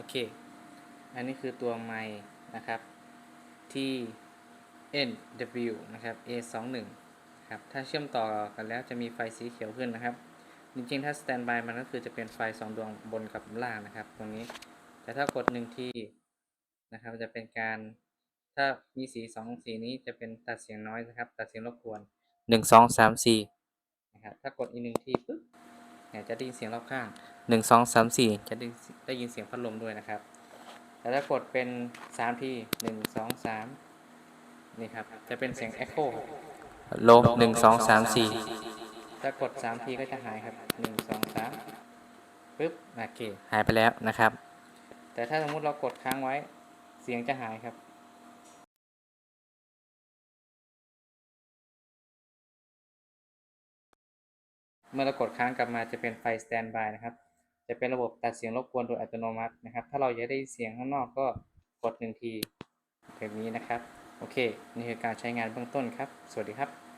โอเค อันนี้คือตัวไม้นะครับ ที่ NW นะครับ A21 ครับ ถ้าเชื่อมต่อกันแล้วจะมีไฟสีเขียวขึ้นนะครับ จริงๆ ถ้าสแตนบายมันก็คือจะเป็นไฟสองดวงบนกับล่างนะครับ ตรงนี้ แต่ถ้ากดหนึ่งทีนะครับจะเป็นการ ถ้ามีสีสองสีนี้จะเป็นตัดเสียงน้อยนะครับ ตัดเสียงรบกวนหนึ่งสองสามสี่นะครับ ถ้ากดอีกหนึ่งทีปุ๊บ เนี่ยจะได้ยินเสียงรอบข้างหนึ่งสองสามสี่จะได้ได้ยินเสียงพัดลมด้วยนะครับแต่ถ้ากดเป็นสามทีหนึ่งสองสามนี่ครับจะเป็นเสียง Echo โลหนึ่งสองสามสี่ถ้ากดสามทีก็จะหายครับหนึ่งสองสามปึ๊บโอเคหายไปแล้วนะครับ แต่ถ้าสมมุติเรากดค้างไว้เสียงจะหายครับ เมื่อเรากดค้างกลับมาจะเป็นไฟสแตนบายนะครับ จะเป็นระบบตัดเสียงรบกวนโดยอัตโนมัตินะครับ ถ้าเราอยากได้เสียงข้างนอกก็กดหนึ่งทีแบบนี้นะครับ โอเค นี่คือการใช้งานเบื้องต้นครับ สวัสดีครับ